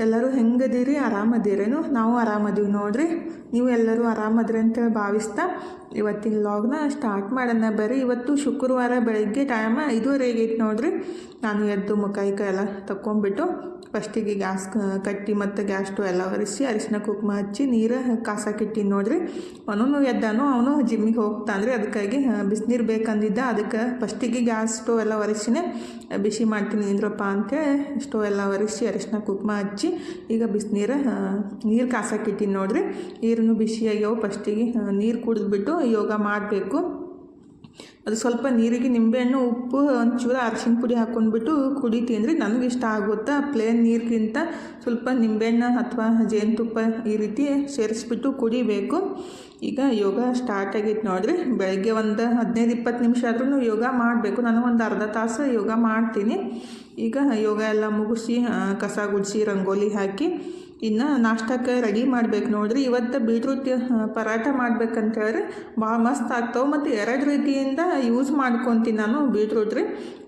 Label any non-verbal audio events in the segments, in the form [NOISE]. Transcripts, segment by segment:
ಎಲ್ಲರೂ ಹೆಂಗದೀರಿ? ಆರಾಮದಿರೇನು? ನಾವು ಆರಾಮದೀವಿ ನೋಡ್ರಿ. ನೀವು ಎಲ್ಲರೂ ಆರಾಮದ್ರಿ ಅಂತೇಳಿ ಭಾವಿಸ್ತಾ ಇವತ್ತಿನ ಲಾಗ್ನ ಸ್ಟಾರ್ಟ್ ಮಾಡೋಣ ಬರ್ರಿ. ಇವತ್ತು ಶುಕ್ರವಾರ ಬೆಳಗ್ಗೆ ಟೈಮ್ ಐದುವರೆಗೆ ಐತೆ ನೋಡ್ರಿ. ನಾನು ಎದ್ದು ಮುಖ ಕೈ ಎಲ್ಲ ತಕ್ಕೊಂಬಿಟ್ಟು ಫಸ್ಟಿಗೆ ಗ್ಯಾಸ್ ಕಟ್ಟಿ ಮತ್ತು ಗ್ಯಾಸ್ ಸ್ಟವ್ ಎಲ್ಲ ಒರೆಸಿ ಅರಿಶಿನ ಕುಕ್ಮ ಹಚ್ಚಿ ನೀರು ಕಾಸಕ್ಕಿಟ್ಟಿನಿ ನೋಡ್ರಿ. ಅವನು ಎದ್ದಾನು, ಅವನು ಜಿಮ್ಮಿಗೆ ಹೋಗ್ತಾನ್ರಿ ಅದಕ್ಕಾಗಿ ಬಿಸಿನೀರು ಬೇಕಂದಿದ್ದ ಅದಕ್ಕೆ ಫಸ್ಟಿಗೆ ಗ್ಯಾಸ್ ಸ್ಟವ್ ಎಲ್ಲ ಒರೆಸಿನೇ. ಬಿಸಿ ಮಾಡ್ತೀನಿ ನಿಂದ್ರಪ್ಪ ಅಂತೇಳಿ ಸ್ಟವ್ ಎಲ್ಲ ಒರೆಸಿ ಅರಿಶಿನ ಕುಕ್ಮ ಹಚ್ಚಿ ಈಗ ಬಿಸಿನೀರು ನೀರು ಕಾಸಕ್ಕಿಟ್ಟಿನಿ ನೋಡ್ರಿ. ನೀರನ್ನು ಬಿಸಿಯಾಗ್ಯವು ಫಸ್ಟಿಗೆ ನೀರು ಕುಡಿದ್ಬಿಟ್ಟು ಯೋಗ ಮಾಡಬೇಕು. ಅದು ಸ್ವಲ್ಪ ನೀರಿಗೆ ನಿಂಬೆಹಣ್ಣು, ಉಪ್ಪು, ಒಂಚೂರು ಅರಿಶಿನ ಪುಡಿ ಹಾಕ್ಕೊಂಡ್ಬಿಟ್ಟು ಕುಡಿತೀನಿ ರೀ ನನಗೆ ಇಷ್ಟ ಆಗುತ್ತಾ? ಪ್ಲೇನ್ ನೀರಿಗಿಂತ ಸ್ವಲ್ಪ ನಿಂಬೆಹಣ್ಣು ಅಥವಾ ಜೇನುತುಪ್ಪ ಈ ರೀತಿ ಸೇರಿಸ್ಬಿಟ್ಟು ಕುಡಿಬೇಕು. ಈಗ ಯೋಗ ಸ್ಟಾರ್ಟ್ ಆಗೈತೆ ನೋಡಿರಿ. ಬೆಳಗ್ಗೆ ಒಂದು ಹದಿನೈದು ಇಪ್ಪತ್ತು ನಿಮಿಷ ಆದ್ರೂ ಯೋಗ ಮಾಡಬೇಕು. ನಾನು ಒಂದು ಅರ್ಧ ತಾಸು ಯೋಗ ಮಾಡ್ತೀನಿ. ಈಗ ಯೋಗ ಎಲ್ಲ ಮುಗಿಸಿ ಕಸ ಗುಡಿಸಿ, ರಂಗೋಲಿ ಹಾಕಿ ಇನ್ನು ನಾಷ್ಟಕ್ಕೆ ರೆಡಿ ಮಾಡ್ಬೇಕು ನೋಡ್ರಿ. ಇವತ್ತು ಬೀಟ್ರೂಟ್ ಪರಾಟ ಮಾಡ್ಬೇಕಂತ ಹೇಳಿದ್ರೆ ಭಾಳ ಮಸ್ತ್ ಆಗ್ತಾವೆ ಮತ್ತು ಎರಡು ರೀತಿಯಿಂದ ಯೂಸ್ ಮಾಡ್ಕೊತೀನಿ ನಾನು ಬೀಟ್ರೂಟ್ ರೀ.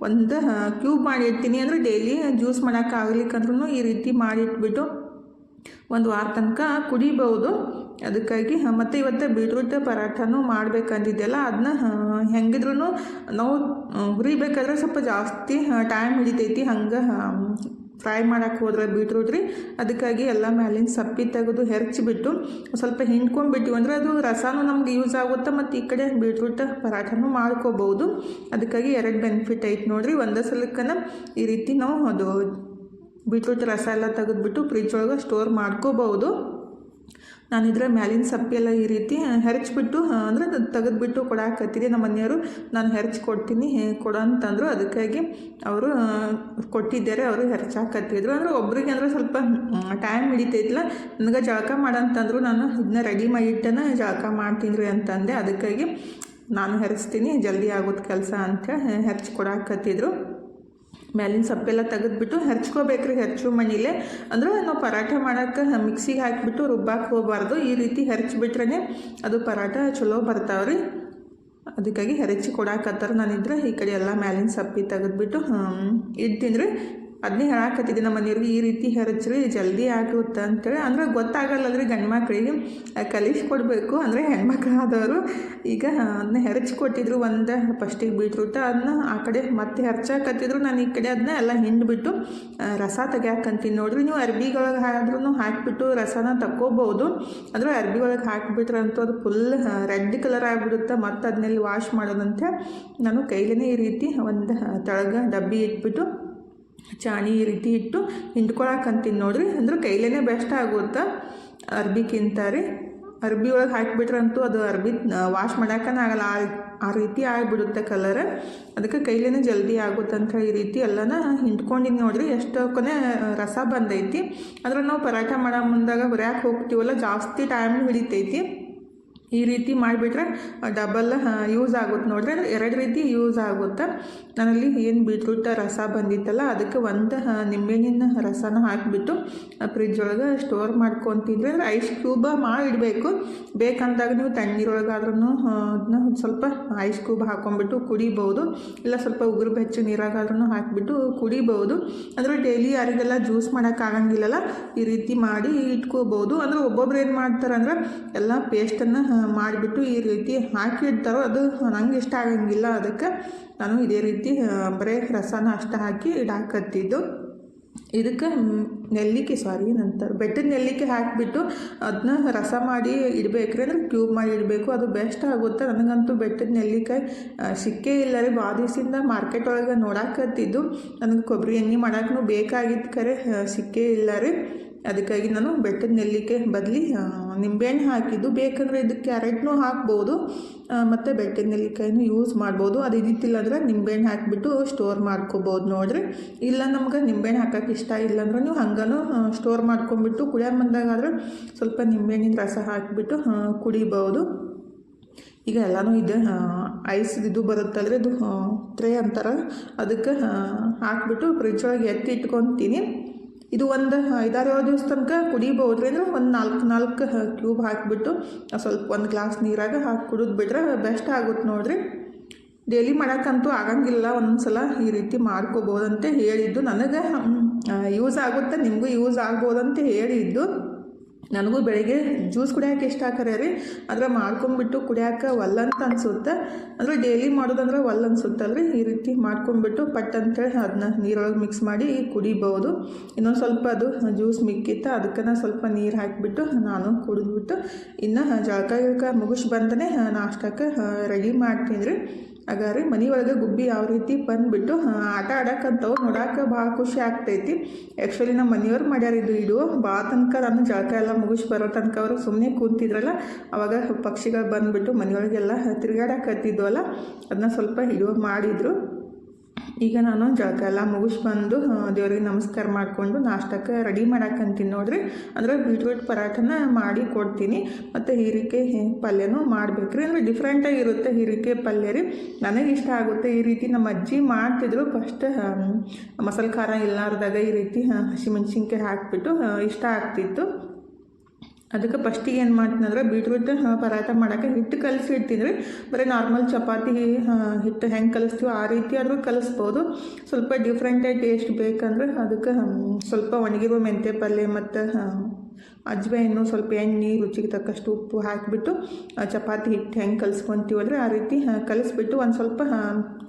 ಒಂದು ಕ್ಯೂಬ್ ಮಾಡಿರ್ತೀನಿ ಅಂದರೆ ಡೈಲಿ ಜ್ಯೂಸ್ ಮಾಡೋಕ್ಕಾಗ್ಲಿಕ್ಕಂದ್ರೂ ಈ ರೀತಿ ಮಾಡಿಟ್ಬಿಟ್ಟು ಒಂದು ವಾರ ತನಕ ಕುಡಿಬೋದು. ಅದಕ್ಕಾಗಿ ಮತ್ತು ಇವತ್ತು ಬೀಟ್ರೂಟ್ ಪರಾಠನೂ ಮಾಡಬೇಕಂದಿದ್ದೆಲ್ಲ ಅದನ್ನ ಹೆಂಗಿದ್ರೂ ನಾವು ಹುರಿಬೇಕಾದ್ರೆ ಸ್ವಲ್ಪ ಜಾಸ್ತಿ ಟೈಮ್ ಹಿಡಿತೈತಿ, ಹಂಗೆ ಫ್ರೈ ಮಾಡೋಕೆ ಹೋದ್ರೆ ಬೀಟ್ರೂಟ್ ರೀ. ಅದಕ್ಕಾಗಿ ಎಲ್ಲ ಮ್ಯಾಲಿನ ಸಪ್ಪಿ ತೆಗೆದು ಹೆರ್ಚಿಬಿಟ್ಟು, ಸ್ವಲ್ಪ ಹಿಂಡ್ಕೊಂಡ್ಬಿಟ್ಟು ಅಂದರೆ ಅದು ರಸನೂ ನಮ್ಗೆ ಯೂಸ್ ಆಗುತ್ತೆ, ಮತ್ತು ಈ ಕಡೆ ಬೀಟ್ರೂಟ್ ಪರಾಠನೂ ಮಾಡ್ಕೋಬೋದು. ಅದಕ್ಕಾಗಿ ಎರಡು ಬೆನಿಫಿಟ್ ಐತೆ ನೋಡಿರಿ. ಒಂದೇ ಸಲಕ್ಕನ ಈ ರೀತಿ ನಾವು ಅದು ಬೀಟ್ರೂಟ್ ರಸ ಎಲ್ಲ ತೆಗೆದುಬಿಟ್ಟು ಫ್ರಿಜ್ ಒಳಗೆ ಸ್ಟೋರ್ ಮಾಡ್ಕೋಬೋದು. ನಾನು ಇದ್ರ ಮ್ಯಾಲಿನ ಸಪ್ಪೆಲ್ಲ ಈ ರೀತಿ ಹೆರಚ್ಬಿಟ್ಟು ಅಂದರೆ ತೆಗೆದುಬಿಟ್ಟು ಕೊಡಾಕತ್ತಿದೆ ನಮ್ಮ ಮನೆಯವರು. ನಾನು ಹೆರಚಿ ಕೊಡ್ತೀನಿ ಕೊಡು ಅಂತಂದರು. ಅದಕ್ಕಾಗಿ ಅವರು ಕೊಟ್ಟಿದ್ದಾರೆ, ಅವರು ಹೆರಚಾಕತ್ತಿದ್ರು. ಅಂದರೆ ಒಬ್ರಿಗೆ ಅಂದರೆ ಸ್ವಲ್ಪ ಟೈಮ್ ಹಿಡಿತೈತಿಲ್ಲ. ನನಗೆ ಜಳಕ ಮಾಡಂತಂದ್ರು. ನಾನು ಇದನ್ನ ರೆಡಿ ಮಾಡಿಟ್ಟನ ಜಳಕ ಮಾಡ್ತೀನಿ ರೀ ಅಂತಂದೆ. ಅದಕ್ಕಾಗಿ ನಾನು ಹೆರಿಸ್ತೀನಿ ಜಲ್ದಿ ಆಗೋದು ಕೆಲಸ ಅಂತ ಹೆರ್ಚಿ ಕೊಡಾಕತ್ತಿದ್ರು. ಮ್ಯಾಲಿನ ಸಪ್ಪೆಲ್ಲ ತೆಗೆದ್ಬಿಟ್ಟು ಹೆಚ್ಕೋಬೇಕ್ರಿ ಹೆಚ್ಚು ಮಣಿಲೆ ಅಂದ್ರೆ ನಾವು ಪರಾಠ ಮಾಡೋಕ್ಕೆ ಮಿಕ್ಸಿಗೆ ಹಾಕಿಬಿಟ್ಟು ರುಬ್ಬಕ್ಕೆ ಹೋಗಬಾರ್ದು. ಈ ರೀತಿ ಹೆರ್ಚ್ಬಿಟ್ರೆ ಅದು ಪರಾಠ ಚಲೋ ಬರ್ತಾವ್ರಿ. ಅದಕ್ಕಾಗಿ ಹೆರಚಿ ಕೊಡಾಕತ್ತಾರ ನಾನಿದ್ರೆ ಈ ಕಡೆ ಎಲ್ಲ ಮ್ಯಾಲಿನ ಸಪ್ಪಿ ತೆಗೆದ್ಬಿಟ್ಟು ಇಡ್ತೀನಿ ರೀ. ಅದನ್ನೇ ಹೇಳಾಕತ್ತಿದ್ದೆ ನಮ್ಮ ಮನೆಯವ್ರಿಗೆ ಈ ರೀತಿ ಹೆರಚ್ರಿ ಜಲ್ದಿ ಆಗುತ್ತೆ ಅಂತೇಳಿ. ಅಂದ್ರೆ ಗೊತ್ತಾಗಲ್ಲಲ್ರಿ ಗಂಡು ಕಲಿಸಿ ಕಲಿಸ್ಕೊಡ್ಬೇಕು ಅಂದರೆ ಹೆಣ್ಮಕ್ಳು ಆದವರು ಈಗ ಅದನ್ನ ಹೆರಚಿ ಕೊಟ್ಟಿದ್ರು. ಒಂದು ಫಸ್ಟಿಗೆ ಬೀಟ್ರೂಟ ಅದನ್ನ ಆ ಕಡೆ ಮತ್ತೆ ಹೆರ್ಚಾಕತ್ತಿದ್ರು ನಾನು ಈ ಕಡೆ ಅದನ್ನ ಎಲ್ಲ ಹಿಂಡ್ಬಿಟ್ಟು ರಸ ತೆಗ್ಯಾಕಂತೀನಿ ನೋಡ್ರಿ. ನೀವು ಅರ್ಬಿಗಳಿಗೆ ಆದ್ರೂ ಹಾಕಿಬಿಟ್ಟು ರಸನ ತಕ್ಕೋಬೋದು ಅಂದರೆ ಅರ್ಬಿ ಒಳಗೆ ಹಾಕಿಬಿಟ್ರೆ ಅಂತೂ ಅದು ಫುಲ್ ರೆಡ್ ಕಲರ್ ಆಗಿಬಿಡುತ್ತೆ ಮತ್ತು ಅದನ್ನೆಲ್ಲಿ ವಾಶ್ ಮಾಡೋದಂತೆ. ನಾನು ಕೈಲೇ ಈ ರೀತಿ ಒಂದು ತಳಗ ಡಬ್ಬಿ ಇಟ್ಬಿಟ್ಟು ಚಾಣಿ ಈ ರೀತಿ ಇಟ್ಟು ಹಿಂಡ್ಕೊಳಕಂತೀನಿ ನೋಡ್ರಿ. ಅಂದ್ರೆ ಕೈಲೇ ಬೆಸ್ಟ್ ಆಗುತ್ತೆ? ಅರ್ಬಿಕ್ಕಿಂತ ರೀ ಅರ್ಬಿ ಒಳಗೆ ಹಾಕಿಬಿಟ್ರಂತೂ ಅದು ಅರ್ಬಿ ವಾಶ್ ಮಾಡೋಕ್ಕನಾಗಲ್ಲ ಆ ಆ ರೀತಿ ಆಗಿಬಿಡುತ್ತೆ ಕಲರ್ ಅದಕ್ಕೆ ಕೈಲೇ ಜಲ್ದಿ ಆಗುತ್ತೆ ಅಂತ ಈ ರೀತಿ ಎಲ್ಲನ ಹಿಂಡ್ಕೊಂಡಿನಿ ನೋಡ್ರಿ. ಕೊನೆ ರಸ ಬಂದೈತಿ. ಅಂದ್ರೆ ನಾವು ಪರಾಟ ಮಾಡೋ ಮುಂದಾಗ ಹುರ್ಯಾಕೆ ಹೋಗ್ತೀವಲ್ಲ, ಜಾಸ್ತಿ ಟೈಮ್ ಹಿಡಿತೈತಿ. ಈ ರೀತಿ ಮಾಡಿಬಿಟ್ರೆ ಡಬಲ್ ಯೂಸ್ ಆಗುತ್ತೆ ನೋಡ್ರಿ. ಎರಡು ರೀತಿ ಯೂಸ್ ಆಗುತ್ತೆ. ನನ್ನಲ್ಲಿ ಏನು ಬೀಟ್ರೂಟ್ ರಸ ಬಂದಿತ್ತಲ್ಲ, ಅದಕ್ಕೆ ಒಂದು ನಿಂಬೆಹಣ್ಣಿನ ರಸನ ಹಾಕಿಬಿಟ್ಟು ಫ್ರಿಜ್ ಒಳಗೆ ಸ್ಟೋರ್ ಮಾಡ್ಕೊತಿದ್ರೆ ಅಂದರೆ ಐಸ್ ಕ್ಯೂಬ ಮಾಡಿಡಬೇಕು. ಬೇಕಂದಾಗ ನೀವು ತಣ್ಣೀರೊಳಗಾದ್ರೂ ಅದನ್ನ ಸ್ವಲ್ಪ ಐಸ್ ಕ್ಯೂಬ್ ಹಾಕೊಂಡ್ಬಿಟ್ಟು ಕುಡಿಬೋದು ಇಲ್ಲ ಸ್ವಲ್ಪ ಉಗುರು ಬೆಚ್ಚ ನೀರಾಗಾದ್ರೂ ಹಾಕಿಬಿಟ್ಟು ಕುಡಿಬೋದು ಅಂದರೆ ಡೈಲಿ ಯಾರಿಗೆಲ್ಲ ಜ್ಯೂಸ್ ಮಾಡೋಕ್ಕಾಗಂಗಿಲ್ಲಲ್ಲ ಈ ರೀತಿ ಮಾಡಿ ಇಟ್ಕೋಬೋದು ಅಂದರೆ ಒಬ್ಬೊಬ್ರು ಏನು ಮಾಡ್ತಾರೆ ಅಂದರೆ ಎಲ್ಲ ಪೇಸ್ಟನ್ನು ಮಾಡಿಬಿಟ್ಟು ಈ ರೀತಿ ಹಾಕಿಡ್ತಾರೋ ಅದು ನಂಗೆ ಇಷ್ಟ ಆಗಂಗಿಲ್ಲ. ಅದಕ್ಕೆ ನಾನು ಇದೇ ರೀತಿ ಬರೇ ರಸನ ಅಷ್ಟು ಹಾಕಿ ಇಡಾಕತ್ತಿದ್ದು. ಇದಕ್ಕೆ ನೆಲ್ಲಿಕೆ, ಸಾರಿ, ನಂತರ ಬೆಟ್ಟದ ನೆಲ್ಲಿಕೆ ಹಾಕಿಬಿಟ್ಟು ಅದನ್ನ ರಸ ಮಾಡಿ ಇಡಬೇಕ್ರಿ. ಅಂದ್ರೆ ಕ್ಯೂಬ್ ಮಾಡಿ ಇಡಬೇಕು. ಅದು ಬೆಸ್ಟ್ ಆಗುತ್ತೆ. ನನಗಂತೂ ಬೆಟ್ಟದ ನೆಲ್ಲಿಕಾಯಿ ಸಿಕ್ಕೇ ಇಲ್ಲ ರೀ. ಬಾದಿಸಿಂದ ಮಾರ್ಕೆಟ್ ಒಳಗೆ ನೋಡಾಕತ್ತಿದ್ದು. ನನಗೆ ಕೊಬ್ಬರಿ ಎಣ್ಣೆ ಮಾಡೋಕ್ಕೂ ಬೇಕಾಗಿತ್ತು ಕರೆ ಸಿಕ್ಕೇ ಇಲ್ಲ ರೀ. ಅದಕ್ಕಾಗಿ ನಾನು ಬೆಟ್ಟದ ನೆಲ್ಲಿಕೆ ಬದಲಿ ನಿಂಬೆಹಣ್ಣು ಹಾಕಿದ್ದು, ಬೇಕಂದರೆ ಇದಕ್ಕೆ ಕ್ಯಾರೆಟ್ನೂ ಹಾಕ್ಬೋದು ಮತ್ತು ಬೆಟ್ಟದ ನೆಲ್ಲಿಕಾಯಿನೂ ಯೂಸ್ ಮಾಡ್ಬೋದು. ಅದು ಇದ್ದಿತ್ತಿಲ್ಲ ಅಂದರೆ ನಿಂಬೆಹಣ್ಣು ಹಾಕಿಬಿಟ್ಟು ಸ್ಟೋರ್ ಮಾಡ್ಕೋಬೋದು ನೋಡಿರಿ. ಇಲ್ಲ ನಮ್ಗೆ ನಿಂಬೆಹಣ್ಣು ಹಾಕೋಕೆ ಇಷ್ಟ ಇಲ್ಲ ಅಂದ್ರೆ ನೀವು ಹಂಗನೂ ಸ್ಟೋರ್ ಮಾಡ್ಕೊಂಬಿಟ್ಟು ಕುಡಿಯೋ ಬಂದಾಗಾದ್ರೆ ಸ್ವಲ್ಪ ನಿಂಬೆಹಣ್ಣಿನ ರಸ ಹಾಕಿಬಿಟ್ಟು ಕುಡಿಬೋದು. ಈಗ ಎಲ್ಲನೂ ಇದೆ ಐಸ್ ಇದು ಬರುತ್ತಲ್ರಿ ಇದು ಟ್ರೇ ಅಂತಾರೆ ಅದಕ್ಕೆ ಹಾಕಿಬಿಟ್ಟು ಫ್ರಿಜ್ ಒಳಗೆ ಎತ್ತಿ ಇಟ್ಕೊತೀನಿ. ಇದು ಒಂದು ಐದಾರು ಏಳು ದಿವಸ ತನಕ ಕುಡಿಬೋದು ಅಂದ್ರೆ ಒಂದು ನಾಲ್ಕು ನಾಲ್ಕು ಕ್ಯೂಬ್ ಹಾಕಿಬಿಟ್ಟು ಸ್ವಲ್ಪ ಒಂದು ಗ್ಲಾಸ್ ನೀರಾಗ ಹಾಕಿ ಕುಡಿದು ಬಿಟ್ರೆ ಬೆಸ್ಟ್ ಆಗುತ್ತೆ ನೋಡಿರಿ. ಡೈಲಿ ಮಾಡೋಕ್ಕಂತೂ ಆಗಂಗಿಲ್ಲ ಒಂದೊಂದ್ಸಲ ಈ ರೀತಿ ಮಾಡ್ಕೋಬೋದಂತೆ ಹೇಳಿದ್ದು. ನನಗೆ ಯೂಸ್ ಆಗುತ್ತೆ, ನಿಮಗೂ ಯೂಸ್ ಆಗ್ಬೋದಂತ ಹೇಳಿದ್ದು. ನನಗೂ ಬೆಳಿಗ್ಗೆ ಜ್ಯೂಸ್ ಕುಡಿಯೋಕೆ ಇಷ್ಟ ಆಕರೆ ರೀ. ಆದರೆ ಮಾಡ್ಕೊಂಬಿಟ್ಟು ಕುಡಿಯೋಕೆ ಒಲ್ಲಂತ ಅನಿಸುತ್ತೆ. ಅಂದರೆ ಡೈಲಿ ಮಾಡೋದಂದ್ರೆ ಒಲ್ಲ ಅನ್ಸುತ್ತಲ್ರಿ. ಈ ರೀತಿ ಮಾಡ್ಕೊಂಬಿಟ್ಟು ಪಟ್ ಅಂತೇಳಿ ಅದನ್ನ ನೀರೊಳಗೆ ಮಿಕ್ಸ್ ಮಾಡಿ ಕುಡಿಬೋದು. ಇನ್ನೊಂದು ಸ್ವಲ್ಪ ಅದು ಜ್ಯೂಸ್ ಮಿಕ್ಕಿತ್ತು ಅದಕ್ಕೆ ಸ್ವಲ್ಪ ನೀರು ಹಾಕಿಬಿಟ್ಟು ನಾನು ಕುಡಿದ್ಬಿಟ್ಟು ಇನ್ನು ಜಳಕ ಗಿಳಕ ಮುಗಿಸ್ ಬಂದನೆ ನಾಷ್ಟಕ್ಕೆ ರೆಡಿ ಮಾಡ್ತೀನಿ ರೀ. ಆಗ ರೀ ಮನೆ ಒಳಗೆ ಗುಬ್ಬಿ ಯಾವ ರೀತಿ ಬಂದುಬಿಟ್ಟು ಆಟ ಆಡೋಕ್ಕಂತವು ನೋಡಕ್ಕೆ ಭಾಳ ಖುಷಿ ಆಗ್ತೈತಿ. ಆ್ಯಕ್ಚುಲಿ ನಮ್ಮ ಮನೆಯವ್ರು ಮಾಡ್ಯಾರ ಇದು ಇಡು ಭಾಳ ತನಕ ನಾನು ಜಳಕ ಎಲ್ಲ ಮುಗಿಸಿ ಬರೋ ತನಕ ಅವರು ಸುಮ್ಮನೆ ಕೂತಿದ್ರಲ್ಲ, ಅವಾಗ ಪಕ್ಷಿಗಳು ಬಂದುಬಿಟ್ಟು ಮನೆಯೊಳಗೆಲ್ಲ ತಿರುಗಾಡಕತ್ತಿದ್ವಲ್ಲ, ಅದನ್ನ ಸ್ವಲ್ಪ ಹಿಡಿಯೋ ಮಾಡಿದರು. ಈಗ ನಾನು ಜಳಕ ಎಲ್ಲ ಮುಗಿಸ್ ಬಂದು ದೇವರಿಗೆ ನಮಸ್ಕಾರ ಮಾಡಿಕೊಂಡು ನಾಷ್ಟಕ್ಕೆ ರೆಡಿ ಮಾಡಾಕಂತೀನಿ ನೋಡ್ರಿ. ಅಂದರೆ ಬೀಟ್ರೂಟ್ ಪರಾಠನ ಮಾಡಿ ಕೊಡ್ತೀನಿ. ಮತ್ತು ಹೀರಿಕಾಯಿ ಪಲ್ಯನೂ ಮಾಡಬೇಕ್ರಿ. ಅಂದರೆ ಡಿಫ್ರೆಂಟಾಗಿ ಇರುತ್ತೆ ಹೀರಿಕಾಯಿ ಪಲ್ಯ ರೀ. ನನಗೆ ಇಷ್ಟ ಆಗುತ್ತೆ ಈ ರೀತಿ ನಮ್ಮ ಅಜ್ಜಿ ಮಾಡ್ತಿದ್ರು. ಫಸ್ಟ್ ಮಸಾಲೆ ಖಾರ ಇಲ್ಲಾರ್ದಾಗ ಈ ರೀತಿ ಹಸಿಮೆಣ್ಸಿನ್ಕಾಯಿ ಹಾಕಿಬಿಟ್ಟು ಇಷ್ಟ ಆಗ್ತಿತ್ತು. ಅದಕ್ಕೆ ಫಸ್ಟಿಗೆ ಏನು ಮಾಡ್ತೀನಿ ಅಂದ್ರೆ ಬೀಟ್ರೂಟ್ ಪರಾಟ ಮಾಡೋಕ್ಕೆ ಹಿಟ್ಟು ಕಲಸಿ ಇಡ್ತೀನಿ ರೀ. ಬರೀ ನಾರ್ಮಲ್ ಚಪಾತಿ ಹಿಟ್ಟು ಹೆಂಗೆ ಕಲಿಸ್ತೀವೋ ಆ ರೀತಿ ಆದರೂ ಕಲಿಸ್ಬೋದು. ಸ್ವಲ್ಪ ಡಿಫ್ರೆಂಟಾಗಿ ಟೇಸ್ಟ್ ಬೇಕಂದ್ರೆ ಅದಕ್ಕೆ ಸ್ವಲ್ಪ ಒಣಗಿರುವ ಮೆಂತೆ ಪಲ್ಯ ಮತ್ತು ಅಜ್ವೆ ಹಣ್ಣು ಸ್ವಲ್ಪ ಎಣ್ಣೆ, ರುಚಿಗೆ ತಕ್ಕಷ್ಟು ಉಪ್ಪು ಹಾಕಿಬಿಟ್ಟು ಚಪಾತಿ ಹಿಟ್ಟು ಹೆಂಗೆ ಕಲಿಸ್ಕೊತೀವಲ್ರಿ ಆ ರೀತಿ ಕಲಿಸ್ಬಿಟ್ಟು ಒಂದು ಸ್ವಲ್ಪ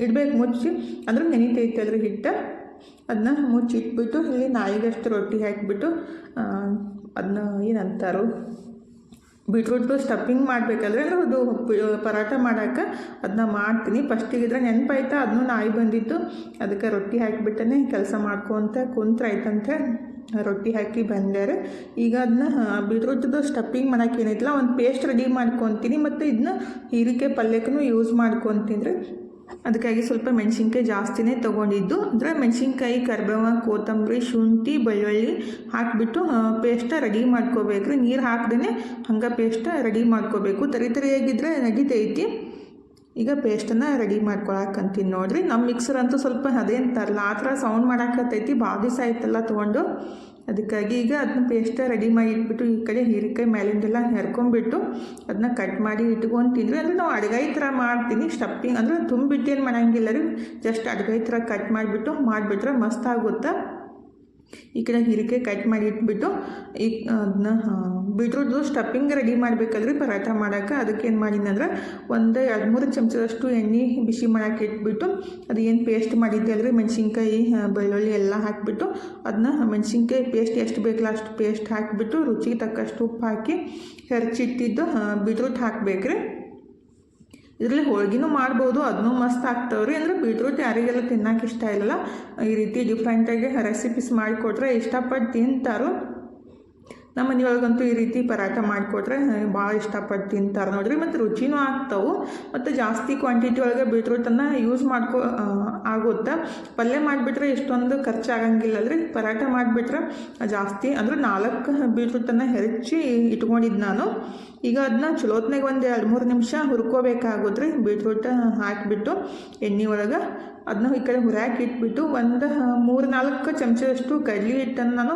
ಇಡಬೇಕು ಮುಚ್ಚಿ. ಅಂದ್ರೆ ನೆನಿತೈತೆ ಅಲ್ರಿ ಹಿಟ್ಟು. ಅದನ್ನ ಮುಚ್ಚಿಟ್ಬಿಟ್ಟು ಇಲ್ಲಿ ನಾಯಿಗಷ್ಟು ರೊಟ್ಟಿ ಹಾಕಿಬಿಟ್ಟು ಅದನ್ನ ಏನಂತಾರೋ? ಬೀಟ್ರೂಟು ಸ್ಟಫಿಂಗ್ ಮಾಡಬೇಕಂದ್ರೆ ಅದು ಪರಾಟ ಮಾಡೋಕೆ ಅದನ್ನ ಮಾಡ್ತೀನಿ. ಫಸ್ಟಿಗಿದ್ರೆ ನೆನಪಾಯ್ತಾ? ಅದನ್ನು ನಾಯಿ ಬಂದಿತ್ತು. ಅದಕ್ಕೆ ರೊಟ್ಟಿ ಹಾಕಿಬಿಟ್ಟನೆ ಕೆಲಸ ಮಾಡ್ಕೊತ ಕುಂತ್ರಾಯ್ತಂತೆ. ರೊಟ್ಟಿ ಹಾಕಿ ಬಂದ್ಯಾರೆ ಈಗ ಅದನ್ನ ಬೀಟ್ರೂಟ್ದು ಸ್ಟಫಿಂಗ್ ಮಾಡೋಕೆ ಏನೈತಿಲ್ಲ ಒಂದು ಪೇಸ್ಟ್ ರೆಡಿ ಮಾಡ್ಕೊತೀನಿ. ಮತ್ತು ಇದನ್ನ ಹೀರಿಕೆ ಪಲ್ಯಕ್ಕೂ ಯೂಸ್ ಮಾಡ್ಕೊತೀನಿ ಅದಕ್ಕಾಗಿ ಸ್ವಲ್ಪ ಮೆಣಸಿನ್ಕಾಯಿ ಜಾಸ್ತಿನೇ ತೊಗೊಂಡಿದ್ದು. ಅಂದರೆ ಮೆಣಸಿನ್ಕಾಯಿ, ಕರ್ಬೇವ, ಕೊತ್ತಂಬರಿ, ಶುಂಠಿ, ಬೆಳ್ಳುಳ್ಳಿ ಹಾಕಿಬಿಟ್ಟು ಪೇಸ್ಟ ರೆಡಿ ಮಾಡ್ಕೋಬೇಕು. ರೀ ನೀರು ಹಾಕ್ದೇ ಹಂಗೆ ಪೇಸ್ಟ ರೆಡಿ ಮಾಡ್ಕೋಬೇಕು. ತರಿ ತರಿಯಾಗಿದ್ದರೆ ನಡೀತೈತಿ ಈಗ ಪೇಸ್ಟನ್ನು ರೆಡಿ ಮಾಡ್ಕೊಳಕ್ಕಂತೀನಿ ನೋಡಿರಿ. ನಮ್ಮ ಮಿಕ್ಸರ್ ಅಂತೂ ಸ್ವಲ್ಪ ಅದೇನು ತರಲ್ಲ ಆ ಥರ ಸೌಂಡ್ ಮಾಡಾಕತ್ತೈತಿ. ಭಾಳ ದಿವಸ ಆಯ್ತಲ್ಲ ತೊಗೊಂಡು. ಅದಕ್ಕಾಗಿ ಈಗ ಅದನ್ನ ಪೇಸ್ಟ್ ರೆಡಿ ಮಾಡಿ ಇಟ್ಬಿಟ್ಟು ಈ ಕಡೆ ಹೀರೆಕಾಯಿ ಮೇಲಿಂದೆಲ್ಲ ಹೆರ್ಕೊಂಡ್ಬಿಟ್ಟು ಅದನ್ನ ಕಟ್ ಮಾಡಿ ಇಟ್ಕೊಂಡು ತಿಂದರೆ ಅಂದರೆ ನಾವು ಅಡುಗಾಯಿ ಥರ ಮಾಡ್ತೀನಿ. ಸ್ಟಫಿಂಗ್ ಅಂದರೆ ತುಂಬಿಟ್ಟೇನು ಮಾಡೋಂಗಿಲ್ಲ ರೀ. ಜಸ್ಟ್ ಅಡುಗೆ ಥರ ಕಟ್ ಮಾಡಿಬಿಟ್ಟು ಮಾಡಿಬಿಟ್ರೆ ಮಸ್ತಾಗುತ್ತೆ? ಈ ಕಡೆ ಹೀರಿಕಾಯಿ ಕಟ್ ಮಾಡಿ ಇಟ್ಬಿಟ್ಟು ಈ ಅದನ್ನ ಬೀಟ್ರೂಟ್ದು ಸ್ಟಫಿಂಗ್ ರೆಡಿ ಮಾಡಬೇಕಾದ್ರೆ ಪರಾಠ ಏನು ಮಾಡೀನಿ ಅಂದ್ರೆ ಒಂದು ಎರಡು ಮೂರು ಚಮಚದಷ್ಟು ಎಣ್ಣೆ ಬಿಸಿ ಮಾಡೋಕೆ ಇಟ್ಬಿಟ್ಟು ಅದು ಏನು ಪೇಸ್ಟ್ ಮಾಡಿದ್ದೆ ಅಲ್ರಿ ಮೆಣಸಿನ್ಕಾಯಿ ಬೆಳ್ಳುಳ್ಳಿ ಎಲ್ಲ ಹಾಕಿಬಿಟ್ಟು ಅದನ್ನ ಮೆಣಸಿನ್ಕಾಯಿ ಪೇಸ್ಟ್ ಎಷ್ಟು ಬೇಕಲ್ಲ ಅಷ್ಟು ಪೇಸ್ಟ್ ಹಾಕಿಬಿಟ್ಟು ರುಚಿಗೆ ತಕ್ಕಷ್ಟು ಉಪ್ಪು ಹಾಕಿ ಹೆರ್ಚಿಟ್ಟಿದ್ದು ಬೀಟ್ರೂಟ್ ಹಾಕಬೇಕ್ರಿ. ಇದರಲ್ಲಿ ಹೋಳ್ಗಿನೂ ಮಾಡ್ಬೋದು ಅದನ್ನೂ ಮಸ್ತ್ ಆಗ್ತಾವ್ರಿ. ಅಂದರೆ ಬೀಟ್ರೂಟ್ ಯಾರಿಗೆಲ್ಲ ತಿನ್ನಕ್ಕೆ ಇಷ್ಟ ಇಲ್ಲಲ್ಲ, ಈ ರೀತಿ ಡಿಫ್ರೆಂಟಾಗಿ ರೆಸಿಪೀಸ್ ಮಾಡಿಕೊಟ್ರೆ ಇಷ್ಟಪಟ್ಟು ತಿಂತಾರೋ. ನಮ್ಮ ಮನೆಯೊಳಗಂತೂ ಈ ರೀತಿ ಪರಾಟ ಮಾಡಿಕೊಟ್ರೆ ಭಾಳ ಇಷ್ಟಪಟ್ಟು ತಿಂತಾರೆ ನೋಡ್ರಿ, ಮತ್ತು ರುಚಿನೂ ಆಗ್ತಾವೆ. ಮತ್ತು ಜಾಸ್ತಿ ಕ್ವಾಂಟಿಟಿ ಒಳಗೆ ಬೀಟ್ರೂಟನ್ನು ಯೂಸ್ ಮಾಡ್ಕೊ ಆಗುತ್ತೆ? ಪಲ್ಯ ಮಾಡಿಬಿಟ್ರೆ ಇಷ್ಟೊಂದು ಖರ್ಚಾಗಂಗಿಲ್ಲ ರೀ ಪರಾಟ ಮಾಡಿಬಿಟ್ರೆ ಜಾಸ್ತಿ, ಅಂದರೆ ನಾಲ್ಕು ಬೀಟ್ರೂಟನ್ನು ಹೆಚ್ಚಿ ಇಟ್ಕೊಂಡಿದ್ದು ನಾನು. ಈಗ ಅದನ್ನ ಚಲೋತ್ನಾಗ ಒಂದು ಎರಡು ಮೂರು ನಿಮಿಷ ಹುರ್ಕೋಬೇಕಾಗುತ್ತೆ ರೀ ಬೀಟ್ರೂಟ್ ಹಾಕಿಬಿಟ್ಟು ಎಣ್ಣೆ ಒಳಗೆ. ಅದನ್ನ ಈ ಕಡೆ ಹುರ್ಯಾಕೆ ಇಟ್ಬಿಟ್ಟು ಒಂದು ಮೂರು ನಾಲ್ಕು ಚಮಚದಷ್ಟು ಕಡ್ಲಿ ಹಿಟ್ಟನ್ನು ನಾನು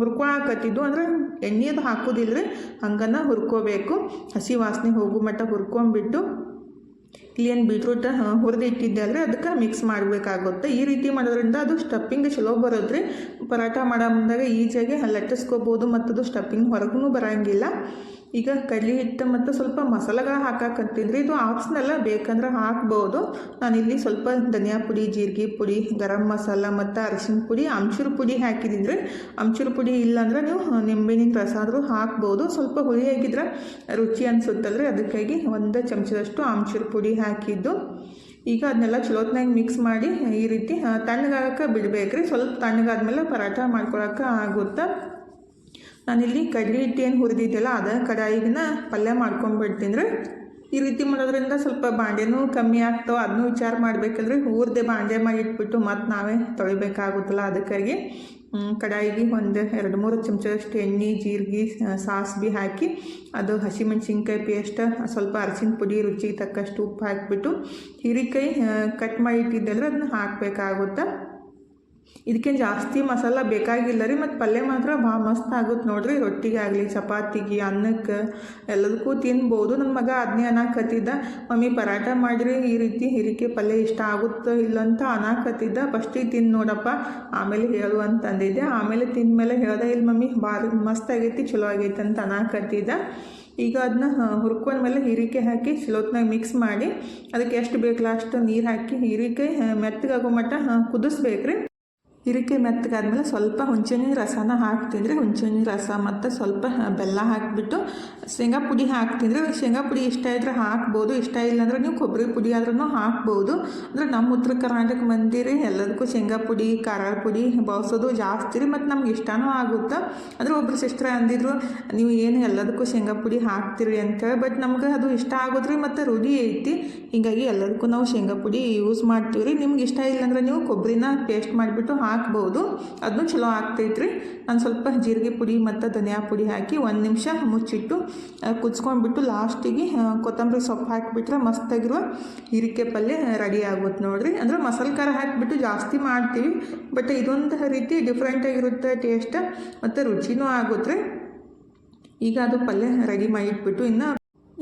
ಹುರ್ಕೊಳಕತ್ತಿದ್ದು, ಅಂದರೆ ಎಣ್ಣೆದು ಹಾಕೋದಿಲ್ಲ ರೀ ಹಂಗನ ಹುರ್ಕೋಬೇಕು. ಹಸಿ ವಾಸನೆ ಹೋಗೋ ಮಟ್ಟ ಹುರ್ಕೊಂಬಿಟ್ಟು ಇಲ್ಲಿ ಏನು ಬೀಟ್ರೂಟ್ ಹುರಿದಿಟ್ಟಿದ್ದೆ ಅಲ್ರಿ ಅದಕ್ಕೆ ಮಿಕ್ಸ್ ಮಾಡಬೇಕಾಗುತ್ತೆ. ಈ ರೀತಿ ಮಾಡೋದ್ರಿಂದ ಅದು ಸ್ಟಫಿಂಗ್ ಚಲೋ ಬರೋದ್ರಿ. ಪರಾಟ ಮಾಡೋ ಮುಂದಾಗ ಈಜಿಯಾಗಿ ಲಟ್ಟಿಸ್ಕೋಬೋದು ಮತ್ತು ಅದು ಸ್ಟಫಿಂಗ್ ಹೊರಗೂ ಬರೋಂಗಿಲ್ಲ. ಈಗ ಕಡಲಿ ಹಿಟ್ಟು ಮತ್ತು ಸ್ವಲ್ಪ ಮಸಾಲೆಗಳು ಹಾಕಕ್ಕಂತಿದ್ರಿ ಇದು ಆಪ್ಸ್ನೆಲ್ಲ ಬೇಕಂದ್ರೆ ಹಾಕ್ಬೋದು. ನಾನಿಲ್ಲಿ ಸ್ವಲ್ಪ ಧನಿಯಾ ಪುಡಿ, ಜೀರಿಗೆ ಪುಡಿ, ಗರಂ ಮಸಾಲ ಮತ್ತು ಅರಿಶಿನ ಪುಡಿ ಅಂಚೂರು ಪುಡಿ ಹಾಕಿದಿದ್ರೆ ಅಂಚೂರು ಪುಡಿ ಇಲ್ಲಾಂದ್ರೆ ನೀವು ನಿಂಬೆನಿನ ರಸ ಆದರೂ ಹಾಕ್ಬೋದು. ಸ್ವಲ್ಪ ಹುಳಿಯಾಗಿದ್ರೆ ರುಚಿ ಅನಿಸುತ್ತಲ್ರಿ, ಅದಕ್ಕಾಗಿ ಒಂದು ಚಮಚದಷ್ಟು ಆಮ್ಚೂರು ಪುಡಿ ಹಾಕಿದ್ದು. ಈಗ ಅದನ್ನೆಲ್ಲ ಚಲೋತ್ನಾಗ ಮಿಕ್ಸ್ ಮಾಡಿ ಈ ರೀತಿ ತಣ್ಣಗಾಗಕ್ಕೆ ಬಿಡಬೇಕ್ರಿ. ಸ್ವಲ್ಪ ತಣ್ಣಗಾದ್ಮೇಲೆ ಪರಾಟ ಮಾಡ್ಕೊಳಕ್ಕೆ ಆಗುತ್ತೆ? ನಾನಿಲ್ಲಿ ಕಡ್ಲಿ ಹಿಟ್ಟು ಏನು ಹುರಿದಿದ್ದೆಲ್ಲ ಅದ ಕಡಾಯಿಗೆನ ಪಲ್ಯ ಮಾಡ್ಕೊಂಡ್ಬಿಡ್ತೀನಿ ರೀ. ಈ ರೀತಿ ಮಾಡೋದ್ರಿಂದ ಸ್ವಲ್ಪ ಬಾಂಡೆನೂ ಕಮ್ಮಿ ಆಗ್ತಾವೆ ಅದನ್ನೂ ವಿಚಾರ ಮಾಡಬೇಕಲ್ರಿ. ಊರ್ದೆ ಬಾಂಡೆ ಮಾಡಿ ಇಟ್ಬಿಟ್ಟು ಮತ್ತು ನಾವೇ ತೊಳಿಬೇಕಾಗುತ್ತಲ್ಲ ಅದಕ್ಕಾಗಿ ಕಡಾಯಿಗೆ ಒಂದು ಎರಡು ಮೂರು ಚಮಚದಷ್ಟು ಎಣ್ಣೆ, ಜೀರಿಗೆ ಸಾಸಿವೆ ಹಾಕಿ ಅದು ಹಸಿಮೆಣ್ಸಿನ್ಕಾಯಿ ಪೇಸ್ಟ್, ಸ್ವಲ್ಪ ಅರಿಶಿನ ಪುಡಿ, ರುಚಿಗೆ ತಕ್ಕಷ್ಟು ಉಪ್ಪು ಹಾಕಿಬಿಟ್ಟು ಹೀರಿಕಾಯಿ ಕಟ್ ಮಾಡಿ ಇಟ್ಟಿದ್ದೆಲ್ಲ ಅದನ್ನ ಹಾಕಬೇಕಾಗುತ್ತೆ? ಇದಕ್ಕೇನು ಜಾಸ್ತಿ ಮಸಾಲ ಬೇಕಾಗಿಲ್ಲ ರೀ, ಮತ್ತು ಪಲ್ಯ ಮಾತ್ರ ಭಾಳ ಮಸ್ತ್ ಆಗುತ್ತೆ ನೋಡ್ರಿ. ರೊಟ್ಟಿಗೆ ಆಗಲಿ, ಚಪಾತಿಗೆ, ಅನ್ನಕ್ಕೆ ಎಲ್ಲದಕ್ಕೂ ತಿನ್ಬೋದು. ನನ್ನ ಮಗ ಅದನ್ನೇ ಅನ್ನಕತ್ತಿದ್ದ ಮಮ್ಮಿ ಪರಾಟ ಮಾಡಿರಿ. ಈ ರೀತಿ ಹಿರಿಕೆ ಪಲ್ಯ ಇಷ್ಟ ಆಗುತ್ತೋ ಇಲ್ಲ ಅಂತ ಅನ್ನಕತ್ತಿದ್ದ ಫಸ್ಟಿಗೆ ತಿಂದು ನೋಡಪ್ಪ. ಆಮೇಲೆ ಹೇಳು ಅಂತಂದಿದ್ದೆ ಆಮೇಲೆ ತಿಂದಮೇಲೆ ಹೇಳ್ದೆ, ಇಲ್ಲಿ ಮಮ್ಮಿ, ಭಾರಿ ಮಸ್ತ್ ಆಗೈತಿ, ಚಲೋ ಆಗೈತೆ ಅಂತ ಅನ್ನಕತ್ತಿದ್ದ ಈಗ ಅದನ್ನ ಹುರ್ಕೊಂಡ್ಮೇಲೆ ಹೀರಿಕೆ ಹಾಕಿ ಚಲೋತ್ನಾಗ ಮಿಕ್ಸ್ ಮಾಡಿ, ಅದಕ್ಕೆ ಎಷ್ಟು ಬೇಕಲ್ಲ ಅಷ್ಟು ನೀರು ಹಾಕಿ ಹೀರಿಕೆ, ಮೆತ್ತಗಾಗೋ ಮಟ್ಟ ಕುದಿಸ್ಬೇಕು ರೀ ಹಿರಿಕೆ ಮೆತ್ತಗಾದ್ಮೇಲೆ ಸ್ವಲ್ಪ ಹುಂಚೆಹಣ್ಣಿನ ರಸನ ಹಾಕಿ ತಿಂದರೆ ಹುಂಚೆಹಣ್ಣಿನ ರಸ ಮತ್ತು ಸ್ವಲ್ಪ ಬೆಲ್ಲ ಹಾಕಿಬಿಟ್ಟು ಶೇಂಗಾ ಪುಡಿ ಹಾಕಿ ತಿಂದರೆ ಶೇಂಗಾ ಪುಡಿ ಇಷ್ಟ ಇದ್ದರೆ ಹಾಕ್ಬೋದು, ಇಷ್ಟ ಇಲ್ಲ ಅಂದ್ರೆ ನೀವು ಕೊಬ್ಬರಿ ಪುಡಿ ಆದ್ರೂ ಹಾಕ್ಬೋದು. ಅಂದರೆ ನಮ್ಮ ಉತ್ತರ ಕರ್ನಾಟಕ ಮಂದಿರಿ ಎಲ್ಲದಕ್ಕೂ ಶೇಂಗಾ ಪುಡಿ, ಖಾರ ಪುಡಿ ಬಳಸೋದು ಜಾಸ್ತಿ ರೀ, ಮತ್ತು ನಮ್ಗೆ ಇಷ್ಟನೂ ಆಗುತ್ತೆ. ಅಂದರೆ ಒಬ್ರು ಸಿಸ್ಟ್ರ್ ಅಂದಿದ್ರು, ನೀವು ಏನು ಎಲ್ಲದಕ್ಕೂ ಶೇಂಗಾ ಪುಡಿ ಹಾಕ್ತೀರಿ ಅಂತೇಳಿ ಬಟ್ ನಮ್ಗೆ ಅದು ಇಷ್ಟ ಆಗೋದ್ರಿ ಮತ್ತು ರೂಢಿ ಐತಿ. ಹೀಗಾಗಿ ಎಲ್ಲದಕ್ಕೂ ನಾವು ಶೇಂಗಾ ಪುಡಿ ಯೂಸ್ ಮಾಡ್ತೀವಿ ರೀ. ನಿಮ್ಗೆ ಇಷ್ಟ ಇಲ್ಲ ಅಂದ್ರೆ ನೀವು ಕೊಬ್ಬರಿನ ಪೇಸ್ಟ್ ಮಾಡಿಬಿಟ್ಟು ಹಾಕ್ಬೋದು. ಅದನ್ನು ಚಲೋ ಆಗ್ತೈತ್ರಿ. ನಾನು ಸ್ವಲ್ಪ ಜೀರಿಗೆ ಪುಡಿ ಮತ್ತು ಧನಿಯಾ ಪುಡಿ ಹಾಕಿ ಒಂದು ನಿಮಿಷ ಮುಚ್ಚಿಟ್ಟು ಕುದ್ಸ್ಕೊಂಡ್ಬಿಟ್ಟು ಲಾಸ್ಟಿಗೆ ಕೊತ್ತಂಬರಿ ಸೊಪ್ಪು ಹಾಕಿಬಿಟ್ರೆ ಮಸ್ತಾಗಿರುವ ಹೀರಿಕೆ ಪಲ್ಯ ರೆಡಿ ಆಗುತ್ತೆ ನೋಡಿರಿ. ಅಂದ್ರೆ ಮಸಾಲೆ ಖಾರ ಹಾಕಿಬಿಟ್ಟು ಜಾಸ್ತಿ ಮಾಡ್ತೀವಿ, ಬಟ್ ಇದೊಂದು ರೀತಿ ಡಿಫ್ರೆಂಟಾಗಿರುತ್ತೆ ಟೇಸ್ಟ್ ಮತ್ತು ರುಚಿನೂ ಆಗುತ್ತೆ ಈಗ ಅದು ಪಲ್ಯ ರೆಡಿ ಮಾಡಿಟ್ಬಿಟ್ಟು ಇನ್ನು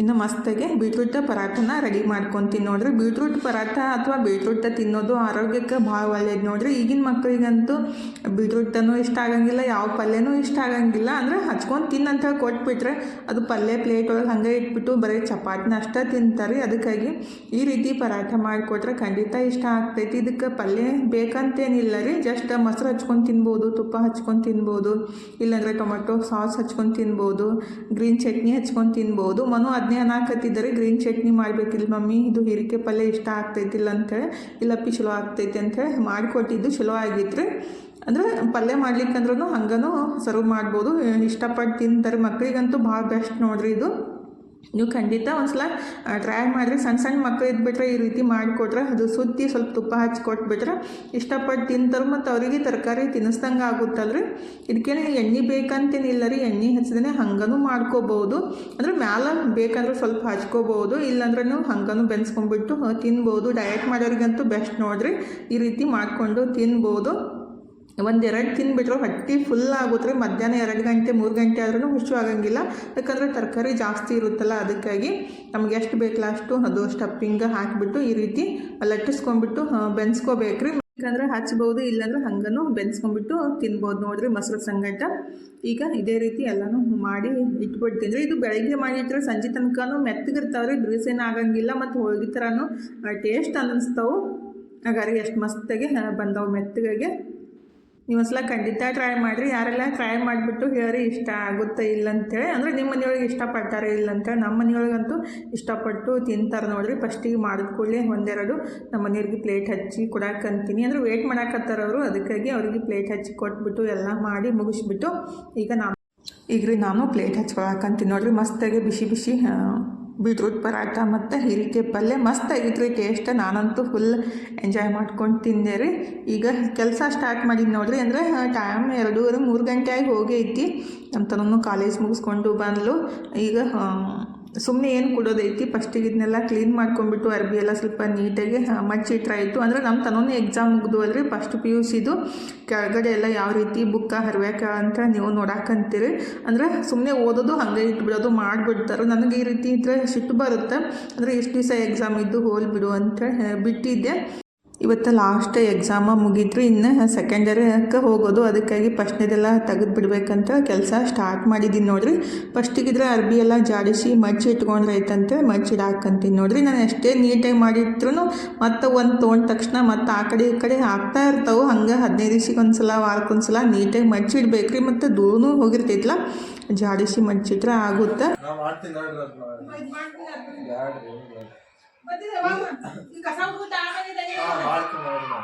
ಇನ್ನು ಮಸ್ತಾಗಿ ಬೀಟ್ರೂಟ್ ಪರಾಠನ ರೆಡಿ ಮಾಡ್ಕೊತೀನಿ ನೋಡ್ರಿ. ಬೀಟ್ರೂಟ್ ಪರಾಠ ಅಥವಾ ಬೀಟ್ರೂಟ ತಿನ್ನೋದು ಆರೋಗ್ಯಕ್ಕೆ ಭಾಳ ಒಳ್ಳೇದು ನೋಡ್ರಿ. ಈಗಿನ ಮಕ್ಕಳಿಗಂತೂ ಬೀಟ್ರೂಟನ್ನು ಇಷ್ಟ ಆಗಂಗಿಲ್ಲ, ಯಾವ ಪಲ್ಯನೂ ಇಷ್ಟ ಆಗಂಗಿಲ್ಲ. ಅಂದರೆ ಹಚ್ಕೊಂಡು ತಿನ್ನಂತ ಕೊಟ್ಬಿಟ್ರೆ ಅದು ಪಲ್ಯ ಪ್ಲೇಟ್ ಒಳಗೆ ಹಂಗೆ ಇಟ್ಬಿಟ್ಟು ಬರೀ ಚಪಾತಿನ ಅಷ್ಟೇ ತಿಂತಾರೆ. ಅದಕ್ಕಾಗಿ ಈ ರೀತಿ ಪರಾಠ ಮಾಡಿಕೊಟ್ರೆ ಖಂಡಿತ ಇಷ್ಟ ಆಗ್ತೈತಿ. ಇದಕ್ಕೆ ಪಲ್ಯ ಬೇಕಂತೇನಿಲ್ಲ ರೀ. ಜಸ್ಟ್ ಮೊಸರು ಹಚ್ಕೊಂಡು ತಿನ್ಬೋದು, ತುಪ್ಪ ಹಚ್ಕೊಂಡು ತಿನ್ಬೋದು, ಇಲ್ಲಾಂದರೆ ಟೊಮೆಟೊ ಸಾಸ್ ಹಚ್ಕೊಂಡು ತಿನ್ಬೋದು, ಗ್ರೀನ್ ಚಟ್ನಿ ಹಚ್ಕೊಂಡು ತಿನ್ಬೋದು. ಮನು ಅದನ್ನೇ ಅನ್ನಕತ್ತಿದ್ದಾರೆ ಗ್ರೀನ್ ಚಟ್ನಿ ಮಾಡಬೇಕಿಲ್ಲ ಮಮ್ಮಿ, ಇದು ಹೀರಿಕೆ ಪಲ್ಯ ಇಷ್ಟ ಆಗ್ತೈತಿಲ್ಲ ಅಂತೇಳಿ ಇಲ್ಲಪ್ಪಿ ಚಲೋ ಆಗ್ತೈತಿ ಅಂತೇಳಿ ಮಾಡಿಕೊಟ್ಟಿದ್ದು ಚಲೋ ಆಗಿತ್ತು ರೀ ಪಲ್ಯ ಪಲ್ಯ ಮಾಡ್ಲಿಕ್ಕಂದ್ರೂ ಹಂಗನೂ ಸರ್ವ್ ಮಾಡ್ಬೋದು. ಇಷ್ಟಪಟ್ಟು ತಿಂತಾರೆ ಮಕ್ಕಳಿಗಂತೂ ಭಾಳ ಬೆಸ್ಟ್ ನೋಡ್ರಿ ಇದು. ನೀವು ಖಂಡಿತ ಒಂದ್ಸಲ ಟ್ರೈ ಮಾಡಿರಿ. ಸಣ್ಣ ಸಣ್ಣ ಮಕ್ಕಳು ಇದ್ಬಿಟ್ರೆ ಈ ರೀತಿ ಮಾಡಿಕೊಟ್ರೆ ಅದು ಸುತ್ತಿ ಸ್ವಲ್ಪ ತುಪ್ಪ ಹಚ್ಚಿ ಕೊಟ್ಬಿಟ್ರೆ ಇಷ್ಟಪಟ್ಟು ತಿಂತಾರೆ ಮತ್ತು ಅವರಿಗೆ ತರಕಾರಿ ತಿನ್ನಿಸ್ದಂಗೆ ಆಗುತ್ತಲ್ರಿ. ಇದಕ್ಕೇನೆ ಎಣ್ಣೆ ಬೇಕಂತೇನಿಲ್ಲ ರೀ. ಎಣ್ಣೆ ಹಚ್ಚದೇ ಹಂಗನೂ ಮಾಡ್ಕೋಬೋದು. ಅಂದ್ರೆ ಮ್ಯಾಲ ಬೇಕಂದ್ರೆ ಸ್ವಲ್ಪ ಹಚ್ಕೋಬೋದು. ಇಲ್ಲಾಂದ್ರೆ ನೀವು ಹಂಗನೂ ಬೆನ್ಸ್ಕೊಂಡ್ಬಿಟ್ಟು ತಿನ್ಬೋದು. ಡಯಟ್ ಮಾಡೋರಿಗಂತೂ ಬೆಸ್ಟ್ ನೋಡ್ರಿ. ಈ ರೀತಿ ಮಾಡಿಕೊಂಡು ತಿನ್ಬೋದು. ಒಂದೆರಡು ತಿನ್ಬಿಟ್ರೆ, ಹೊಟ್ಟೆ ಫುಲ್ ಆಗುತ್ತೆ ಮಧ್ಯಾಹ್ನ ಎರಡು ಗಂಟೆ, ಮೂರು ಗಂಟೆ ಆದ್ರೂ ಹುಷು ಆಗಂಗಿಲ್ಲ. ಯಾಕಂದರೆ ತರಕಾರಿ ಜಾಸ್ತಿ ಇರುತ್ತಲ್ಲ, ಅದಕ್ಕಾಗಿ ನಮ್ಗೆ ಎಷ್ಟು ಬೇಕಲ್ಲ ಅಷ್ಟು ಅದು ಸ್ಟಪ್ಪಿಂಗ್ ಹಾಕಿಬಿಟ್ಟು ಈ ರೀತಿ ಲಟ್ಟಿಸ್ಕೊಂಡ್ಬಿಟ್ಟು ಬೆನ್ಸ್ಕೋಬೇಕ್ರಿ. ಯಾಕಂದ್ರೆ ಹಚ್ಬೋದು, ಇಲ್ಲಾಂದ್ರೆ ಹಂಗನು ಬೆನ್ಸ್ಕೊಂಡ್ಬಿಟ್ಟು ತಿನ್ಬೋದು ನೋಡ್ರಿ ಮೊಸರು ಸಂಗಟ. ಈಗ ಇದೇ ರೀತಿ ಎಲ್ಲನೂ ಮಾಡಿ ಇಟ್ಬಿಡ್ತೀನಿ. ಇದು ಬೆಳಗ್ಗೆ ಮಾಡಿಟ್ರೆ ಸಂಜೆ ತನಕನೂ ಮೆತ್ತಗಿರ್ತಾವೆ ರೀ ಬಿರುಸೇನು ಆಗಂಗಿಲ್ಲ ಮತ್ತು ಹೋಳಿಗೆ ಥರನೂ ಟೇಸ್ಟ್ ಅನ್ನಿಸ್ತಾವೆ. ಹಾಗಾದ್ರೆ ಎಷ್ಟು ಮಸ್ತಾಗಿ ಬಂದವು ಮೆತ್ತಗೆ ನೀವು ಒಂದ್ಸಲ ಖಂಡಿತ ಟ್ರೈ ಮಾಡಿರಿ. ಯಾರೆಲ್ಲ ಟ್ರೈ ಮಾಡಿಬಿಟ್ಟು ಹೇಳಿ ಇಷ್ಟ ಆಗುತ್ತೆ ಇಲ್ಲ ಅಂತೇಳಿ ಅಂದರೆ ನಿಮ್ಮ ಮನೆಯೊಳಗೆ ಇಷ್ಟಪಡ್ತಾರೆ ಇಲ್ಲ ಅಂತೇಳಿ ನಮ್ಮ ಮನೆಯೊಳಗಂತೂ ಇಷ್ಟಪಟ್ಟು ತಿಂತಾರೆ ನೋಡಿರಿ. ಫಸ್ಟಿಗೆ ಮಾಡಿದ ಕೂಡಲೇ ಒಂದೆರಡು ನಮ್ಮ ಮನೆಯವ್ರಿಗೆ ಪ್ಲೇಟ್ ಹಚ್ಚಿ ಕೊಡಾಕಂತೀನಿ ಅಂದರೆ ವೇಟ್ ಅವರು, ಅದಕ್ಕಾಗಿ ಅವ್ರಿಗೆ ಪ್ಲೇಟ್ ಹಚ್ಚಿ ಕೊಟ್ಬಿಟ್ಟು ಎಲ್ಲ ಮಾಡಿ ಮುಗಿಸ್ಬಿಟ್ಟು ಈಗ ನಾ ಈಗ ರೀ ನಾನು ಪ್ಲೇಟ್ ಹಚ್ಕೊಳಕಂತೀನಿ ನೋಡಿರಿ. ಮಸ್ತಾಗಿ ಬಿಸಿ ಬಿಸಿ ಬೀಟ್ರೂಟ್ ಪರಾಟ ಮತ್ತು ಹೀರಿಕೆ ಪಲ್ಯ ಮಸ್ತ್ ಆಗಿತ್ತು ರೀ ಟೇಸ್ಟ್ ನಾನಂತೂ ಫುಲ್ ಎಂಜಾಯ್ ಮಾಡ್ಕೊಂಡು ತಿಂದೆ ರೀ. ಈಗ ಕೆಲಸ ಸ್ಟಾರ್ಟ್ ಮಾಡಿದ್ದು ನೋಡ್ರಿ ಅಂದರೆ ಟೈಮ್ ಎರಡೂವರೆ ಮೂರು ಗಂಟೆ ಆಗಿ ಹೋಗೈತಿ ನಮ್ಮ ತನೂ ಕಾಲೇಜ್ ಮುಗಿಸ್ಕೊಂಡು ಬಂದ್ಲು. ಈಗ ಸುಮ್ಮನೆ ಏನು ಕೊಡೋದೈತಿ? ಫಸ್ಟಿಗೆ ಇದನ್ನೆಲ್ಲ ಕ್ಲೀನ್ ಮಾಡ್ಕೊಂಡ್ಬಿಟ್ಟು ಅರ್ಬಿ ಎಲ್ಲ ಸ್ವಲ್ಪ ನೀಟಾಗಿ ಮಚ್ಚಿಟ್ರಾಯಿತು ಅಂದರೆ ನಮ್ಮ ತನೋನೇ ಎಕ್ಸಾಮ್ ಮುಗಿದು ಅಲ್ರಿ ಫಸ್ಟ್ ಪಿ ಯು ಸಿದು ಕೆಳಗಡೆ ಎಲ್ಲ ಯಾವ ರೀತಿ ಬುಕ್ಕ ಹರ್ವ್ಯಾಕ ಅಂತ ನೀವು ನೋಡಾಕಂತೀರಿ ಅಂದರೆ ಸುಮ್ಮನೆ ಓದೋದು ಹಾಗೆ ಇಟ್ಬಿಡೋದು ಮಾಡಿಬಿಡ್ತಾರೆ. ನನಗೆ ಈ ರೀತಿ ಇದ್ರೆ ಸಿಟ್ಟು ಬರುತ್ತೆ. ಅಂದರೆ ಎಷ್ಟು ದಿವಸ ಎಕ್ಸಾಮ್ ಇದ್ದು ಹೋಲ್ ಬಿಡು ಅಂತ ಬಿಟ್ಟಿದ್ದೆ. ಇವತ್ತು ಲಾಸ್ಟ್ ಎಕ್ಸಾಮ ಮುಗಿದ್ರು ಇನ್ನು ಸೆಕೆಂಡ್ ಇಯರ್ಗೆ ಹೋಗೋದು ಅದಕ್ಕಾಗಿ ಫಸ್ಟ್ನೇದೆಲ್ಲ ತೆಗೆದು ಬಿಡಬೇಕಂತ ಕೆಲಸ ಸ್ಟಾರ್ಟ್ ಮಾಡಿದ್ದೀನಿ ನೋಡ್ರಿ. ಫಸ್ಟಿಗಿದ್ರೆ ಅರ್ಬಿ ಎಲ್ಲ ಜಾಡಿಸಿ ಮಚ್ಚಿ ಇಟ್ಕೊಂಡ್ರೆ ಐತಂತೆ ಮಚ್ಚಿ ಹಾಕಂತೀನಿ ನೋಡ್ರಿ. ನಾನು ಎಷ್ಟೇ ನೀಟಾಗಿ ಮಾಡಿಟ್ರು ಮತ್ತು ಒಂದು ತೊಗೊಂಡ ತಕ್ಷಣ ಮತ್ತು ಆ ಕಡೆ ಈ ಕಡೆ ಹಾಕ್ತಾ ಇರ್ತಾವೆ. ಹಂಗೆ ಹದಿನೈದು ದಿವ್ಸಕ್ಕೆ ಒಂದ್ಸಲ ವಾರಕ್ಕೊಂದ್ಸಲ ನೀಟಾಗಿ ಮಚ್ಚಿ ಇಡ್ಬೇಕ್ರಿ. ಮತ್ತು ಧೂಳು ಹೋಗಿರ್ತೈತಲ್ಲ ಜಾಡಿಸಿ ಮಚ್ಚಿಟ್ರೆ ಆಗುತ್ತೆ? ನಾ ಮಾಡ್ತೀನಿ ನೋಡ್ರಿ ಅದ್ನ.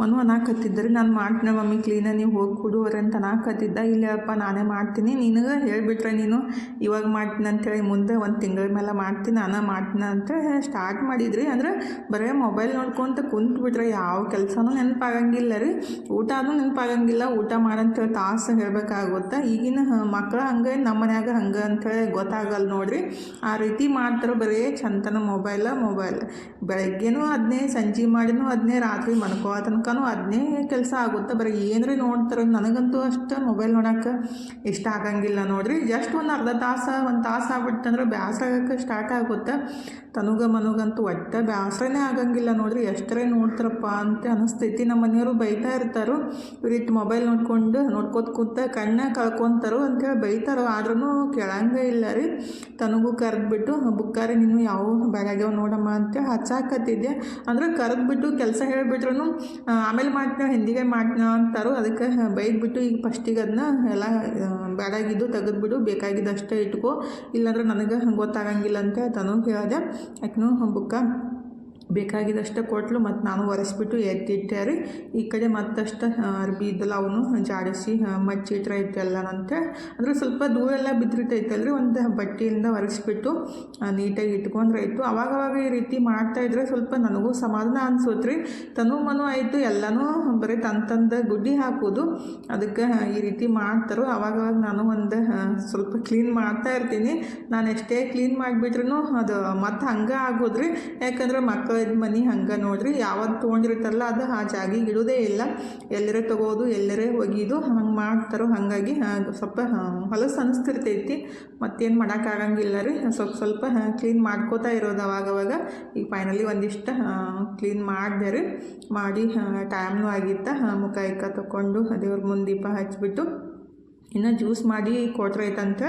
ಮನು ಅನ್ನಾಕತ್ತಿದ್ರಿ ನಾನು ಮಾಡ್ತೀನಿ ಮಮ್ಮಿ ಕ್ಲೀನ ನೀವು ಹೋಗಿ ಕೊಡುವರೆ ಅಂತ ಅನ್ನಾಕತ್ತಿದ್ದ ಇಲ್ಲಪ್ಪ ನಾನೇ ಮಾಡ್ತೀನಿ. ನಿನಗೆ ಹೇಳಿಬಿಟ್ರೆ ನೀನು ಇವಾಗ ಮಾಡ್ತೀನಿ ಅಂತೇಳಿ ಮುಂದೆ ಒಂದು ತಿಂಗಳ ಮೇಲೆ ಮಾಡ್ತೀನಿ ನಾನು ಮಾಡ್ತೀನಿ ಅಂತ ಸ್ಟಾರ್ಟ್ ಮಾಡಿದ್ರಿ. ಅಂದ್ರೆ ಬರೀ ಮೊಬೈಲ್ ನೋಡ್ಕೊಂತ ಕುಂತ್ಬಿಟ್ರೆ ಯಾವ ಕೆಲಸನೂ ನೆನಪಾಗಂಗಿಲ್ಲ ರೀ. ಊಟ ಅದು ನೆನಪಾಗಂಗಿಲ್ಲ. ಊಟ ಮಾಡಂತೇಳಿ ತಾಸು ಹೇಳಬೇಕಾಗುತ್ತೆ. ಈಗಿನ ಮಕ್ಕಳು ಹಂಗೆ, ನಮ್ಮ ಮನ್ಯಾಗ ಹಂಗೆ ಅಂತೇಳಿ ಗೊತ್ತಾಗಲ್ಲ ನೋಡ್ರಿ. ಆ ರೀತಿ ಮಾಡ್ತಾರೆ ಬರೀ ಚಂತನ ಮೊಬೈಲ ಮೊಬೈಲ್ ಬೆಳಗ್ಗೆನೂ ಅದನ್ನೇ ಸಂಜೆ ಮಾಡಿನೂ ಅದನ್ನೇ ರಾತ್ರಿ ಮನ್ಕೋ ತನಕನೂ ಅದನ್ನೇ ಕೆಲಸ ಆಗುತ್ತೆ. ಬರೀ ಏನ್ರಿ ನೋಡ್ತಾರೆ ನನಗಂತೂ ಅಷ್ಟು ಮೊಬೈಲ್ ನೋಡೋಕೆ ಇಷ್ಟ ಆಗಂಗಿಲ್ಲ ನೋಡಿರಿ. ಜಸ್ಟ್ ಒಂದು ಅರ್ಧ ತಾಸು, ಒಂದು ತಾಸು ಆಗ್ಬಿಟ್ಟಂದ್ರೆ ಬೇಸರ ಆಗಕ್ಕೆ ಸ್ಟಾರ್ಟ್ ಆಗುತ್ತೆ. ತನುಗ ಮನುಗಂತೂ ಒಟ್ಟು ಬೇಸರನೇ ಆಗಂಗಿಲ್ಲ ನೋಡ್ರಿ. ಎಷ್ಟರೇ ನೋಡ್ತಾರಪ್ಪ ಅಂತ ಅನಿಸ್ತೈತಿ. ನಮ್ಮ ಮನೆಯವರು ಬೈತಾ ಇರ್ತಾರೋ. ಈ ಮೊಬೈಲ್ ನೋಡ್ಕೊಂಡು ನೋಡ್ಕೋತ ಕೂತ ಕಣ್ಣ ಕಳ್ಕೊತಾರೋ ಅಂತೇಳಿ ಬೈತಾರೋ. ಆದ್ರೂ ಕೇಳಂಗೆ ಇಲ್ಲ ರೀ. ತನಗೂ ಕರೆದ್ಬಿಟ್ಟು, ಬುಕ್ಕಾರಿ, ನೀನು ಯಾವ ಬೆಳಗ್ಯಾವ ನೋಡಮ್ಮ ಅಂತೇಳಿ ಹಚ್ಚಾಕತ್ತಿದ್ದೆ ಅಂದ್ರೆ ಕರೆದ್ಬಿಟ್ಟು ಕೆಲಸ ಹೇಳಿಬಿಟ್ರು ಆಮೇಲೆ ಮಾಡ್ತೀನಿ, ಹಿಂದಿಗೆ ಮಾಡ್ತೀನಿ ಅಂತಾರೋ. ಅದಕ್ಕೆ ಬೈದ್ಬಿಟ್ಟು ಈಗ ಫಸ್ಟಿಗೆ ಅದನ್ನ ಎಲ್ಲ ಬೇಡಾಗಿದ್ದು ತೆಗೆದ್ಬಿಡು, ಬೇಕಾಗಿದ್ದಷ್ಟೇ ಇಟ್ಕೋ. ಇಲ್ಲಾಂದ್ರೆ ನನಗೆ ಗೊತ್ತಾಗಂಗಿಲ್ಲ ಅಂತ ತನೂ ಹೇಳಿದೆ ಯಾಕೆ ಬುಕ್ಕ ಬೇಕಾಗಿದ್ದಷ್ಟು ಕೊಟ್ಲು, ಮತ್ತು ನಾನು ಒರೆಸ್ಬಿಟ್ಟು ಎತ್ತಿಟ್ಟೆ ರೀ ಈ ಕಡೆ ಮತ್ತಷ್ಟು ಅರ್ಬಿ ಇದ್ದಲ್ಲ ಅವನು ಜಾಡಿಸಿ ಮಚ್ಚಿಟ್ರೆ ಅಂತೇಳಿ ಅಂದರೆ ಸ್ವಲ್ಪ ದೂರ ಧೂಳೆಲ್ಲ ಬಿದ್ದಿರ್ತೈತಲ್ರಿ, ಒಂದು ಬಟ್ಟೆಯಿಂದ ಒರೆಸ್ಬಿಟ್ಟು ನೀಟಾಗಿ ಇಟ್ಕೊಂಡ್ರೆ ಆಯಿತು. ಅವಾಗವಾಗ ಈ ರೀತಿ ಮಾಡ್ತಾ ಇದ್ರೆ ಸ್ವಲ್ಪ ನನಗೂ ಸಮಾಧಾನ ಅನ್ಸೋತ್ರಿ. ತನು ಮನು ಆಯಿತು, ಎಲ್ಲನೂ ಬರೀ ತಂದು ತಂದು ಗುಡ್ಡಿ ಹಾಕೋದು. ಅದಕ್ಕೆ ಈ ರೀತಿ ಮಾಡ್ತಾರೋ, ಅವಾಗವಾಗ ನಾನು ಒಂದು ಸ್ವಲ್ಪ ಕ್ಲೀನ್ ಮಾಡ್ತಾ ಇರ್ತೀನಿ. ನಾನು ಎಷ್ಟೇ ಕ್ಲೀನ್ ಮಾಡಿಬಿಟ್ರೂ ಅದು ಮತ್ತೆ ಹಂಗೆ ಆಗೋದ್ರಿ. ಯಾಕಂದ್ರೆ ಮಕ್ಕಳ ಮನೆ ಹಂಗೆ ನೋಡ್ರಿ ಯಾವಾಗ ತೊಗೊಂಡಿರ್ತಾರಲ್ಲ ಅದು ಆ ಜಾಗಿಗೆ ಇಡೋದೇ ಇಲ್ಲ. ಎಲ್ಲರೇ ತೊಗೋದು, ಎಲ್ಲರೇ ಒಗೀದು, ಹಂಗೆ ಮಾಡ್ತಾರೋ ಹಾಗಾಗಿ ಸ್ವಲ್ಪ ಹೊಲಸು ಅನಿಸ್ತಿರ್ತೈತಿ. ಮತ್ತೇನು ಮಾಡೋಕ್ಕಾಗಂಗಿಲ್ಲ ರೀ. ಸ್ವಲ್ಪ ಸ್ವಲ್ಪ ಕ್ಲೀನ್ ಮಾಡ್ಕೋತಾ ಇರೋದು ಅವಾಗವಾಗ ಈಗ ಫೈನಲಿ ಒಂದಿಷ್ಟು ಕ್ಲೀನ್ ಮಾಡಿದೆ ರೀ. ಮಾಡಿ ಟೈಮ್ನೂ ಆಗಿತ್ತ ಮುಖ, ಇಕ್ಕ ತೊಗೊಂಡು ದೇವ್ರ ಮುಂದೆ ದೀಪ ಹಚ್ಬಿಟ್ಟು ಇನ್ನು ಜ್ಯೂಸ್ ಮಾಡಿ ಕೊಟ್ರೈತಂತ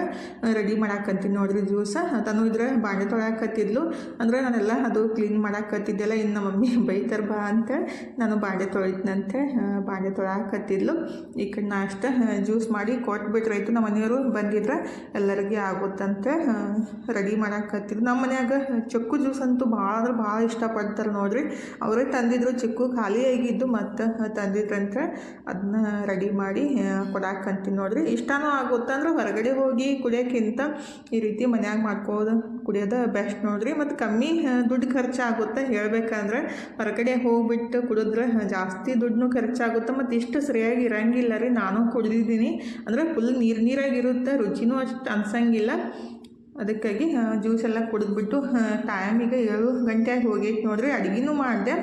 ರೆಡಿ ಮಾಡಾಕತ್ತೀನಿ ನೋಡ್ರಿ ಜ್ಯೂಸ. ತಾನು ಇದ್ರೆ ಬಾಣೆ ತೊಳ್ಯಾಕತ್ತಿದ್ಲು. ಅಂದರೆ ನಾನೆಲ್ಲ ಅದು ಕ್ಲೀನ್ ಮಾಡಾಕತ್ತಿದ್ದೆಲ್ಲ, ಇನ್ನು ಮಮ್ಮಿ [LAUGHS] ಬೈತಾರ ಬಾ ಅಂತ. ನಾನು ಬಾಂಡೆ ತೊಳಿದ್ನಂತೆ ಬಾಂಡೆ ತೊಳಕತ್ತಿದ್ಲು ಈ ಕಡೆ ನಾಷ್ಟ ಜ್ಯೂಸ್ ಮಾಡಿ ಕೊಟ್ಬಿಟ್ರಾಯ್ತು ನಮ್ಮ ಮನೆಯವರು ಬಂದಿದ್ರೆ ಎಲ್ಲರಿಗೆ ಆಗುತ್ತಂತೆ ರೆಡಿ ಮಾಡಾಕತ್ತಿದ್ರು ನಮ್ಮ ಮನ್ಯಾಗ ಚಕ್ಕು ಜ್ಯೂಸ್ ಅಂತೂ ಭಾಳ ಅಂದ್ರೆ ಭಾಳ ಇಷ್ಟಪಡ್ತಾರೆ ನೋಡ್ರಿ. ಅವರೇ ತಂದಿದ್ರು, ಚಿಕ್ಕು ಖಾಲಿಯಾಗಿದ್ದು ಮತ್ತು ತಂದಿದ್ರಂತೆ. ಅದನ್ನ ರೆಡಿ ಮಾಡಿ ಕೊಡಾಕಂತೀನಿ ನೋಡ್ರಿ. ಇಷ್ಟನೂ ಆಗುತ್ತೆ ಅಂದ್ರೆ ಹೊರಗಡೆ ಹೋಗಿ ಕುಡಿಯೋಕ್ಕಿಂತ ಈ ರೀತಿ ಮನ್ಯಾಗ ಮಾಡ್ಕೋದು ಕುಡಿಯೋದು ಬೆಸ್ಟ್ ನೋಡ್ರಿ. ಮತ್ತು ಕಮ್ಮಿ ದುಡ್ಡು ಖರ್ಚಾಗುತ್ತೆ ಹೇಳಬೇಕಂದ್ರೆ ಹೊರಗಡೆ ಹೋಗ್ಬಿಟ್ಟು ಕುಡಿದ್ರೆ ಜಾಸ್ತಿ ದುಡ್ಡು ಖರ್ಚಾಗುತ್ತೆ. ಮತ್ತು ಇಷ್ಟು ಸರಿಯಾಗಿ ಇರಂಗಿಲ್ಲ ರೀ. ನಾನು ಕುಡಿದಿದ್ದೀನಿ. ಅಂದರೆ ಫುಲ್ ನೀರು ನೀರಾಗಿರುತ್ತೆ, ರುಚಿನೂ ಅಷ್ಟು ಅನ್ಸಂಗಿಲ್ಲ. ಅದಕ್ಕಾಗಿ ಜ್ಯೂಸ್ ಎಲ್ಲ ಕುಡಿದ್ಬಿಟ್ಟು ಟೈಮಿಗೆ ಏಳು ಗಂಟೆ ಆಗಿ ಹೋಗೈತೆ ನೋಡಿರಿ. ಅಡುಗೆನೂ ಮಾಡಿದೆ.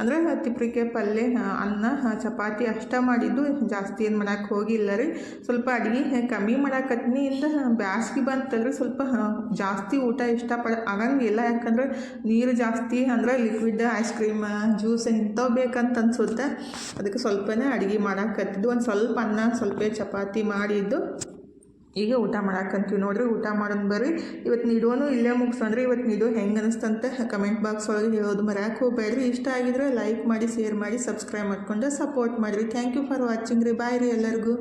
ಅಂದರೆ ತಿಪ್ರಿಕೆ ಪಲ್ಯ ಅನ್ನ ಚಪಾತಿ ಅಷ್ಟ ಮಾಡಿದ್ದು. ಜಾಸ್ತಿ ಏನು ಮಾಡಕ್ಕೆ ಹೋಗಿಲ್ಲ ರೀ. ಸ್ವಲ್ಪ ಅಡುಗೆ ಕಮ್ಮಿ ಮಾಡಾಕತ್ನಿ ಇಂದ ಬ್ಯಾಸ್ಗೆ ಬಂತಂದ್ರೆ ಸ್ವಲ್ಪ ಜಾಸ್ತಿ ಊಟ ಇಷ್ಟಪಡ, ಆಗಂಗಿಲ್ಲ. ಯಾಕಂದ್ರೆ ನೀರು ಜಾಸ್ತಿ ಅಂದ್ರೆ ಲಿಕ್ವಿಡ್ ಐಸ್ ಕ್ರೀಮ್ ಜ್ಯೂಸ್ ಇಂಥವು ಬೇಕಂತ ಅನ್ಸುತ್ತೆ. ಅದಕ್ಕೆ ಸ್ವಲ್ಪನೇ ಅಡುಗೆ ಮಾಡಾಕತ್ತಿದ್ದು ಒಂದು ಸ್ವಲ್ಪ ಅನ್ನ, ಸ್ವಲ್ಪ ಚಪಾತಿ ಮಾಡಿದ್ದು. ಈಗ ಊಟ ಮಾಡಾಕಂತೀವಿ. ನೋಡ್ರಿ, ಊಟ ಮಾಡೋಣ ಬರ್ರಿ. ಇವತ್ತು ನೀಡೋನು ಇಲ್ಲೇ ಮುಗಿಸೋಣ್ರಿ ಇವತ್ತು ನೀಡೋ ಹೆಂಗೆ ಅನಿಸ್ತಂತ ಕಮೆಂಟ್ ಬಾಕ್ಸ್ ಒಳಗೆ ಹೇಳೋದು ಮರ್ಯಾಕೆ ಹೋಗ್ಬೇಡ್ರಿ. ಇಷ್ಟ ಆಗಿದ್ರೆ ಲೈಕ್ ಮಾಡಿ ಶೇರ್ ಮಾಡಿ ಸಬ್ಸ್ಕ್ರೈಬ್ ಮಾಡ್ಕೊಂಡು ಸಪೋರ್ಟ್ ಮಾಡಿರಿ. ಥ್ಯಾಂಕ್ ಯು ಫಾರ್ ವಾಚಿಂಗ್ ರೀ. ಬಾಯ್ ರೀ ಎಲ್ಲರಿಗೂ.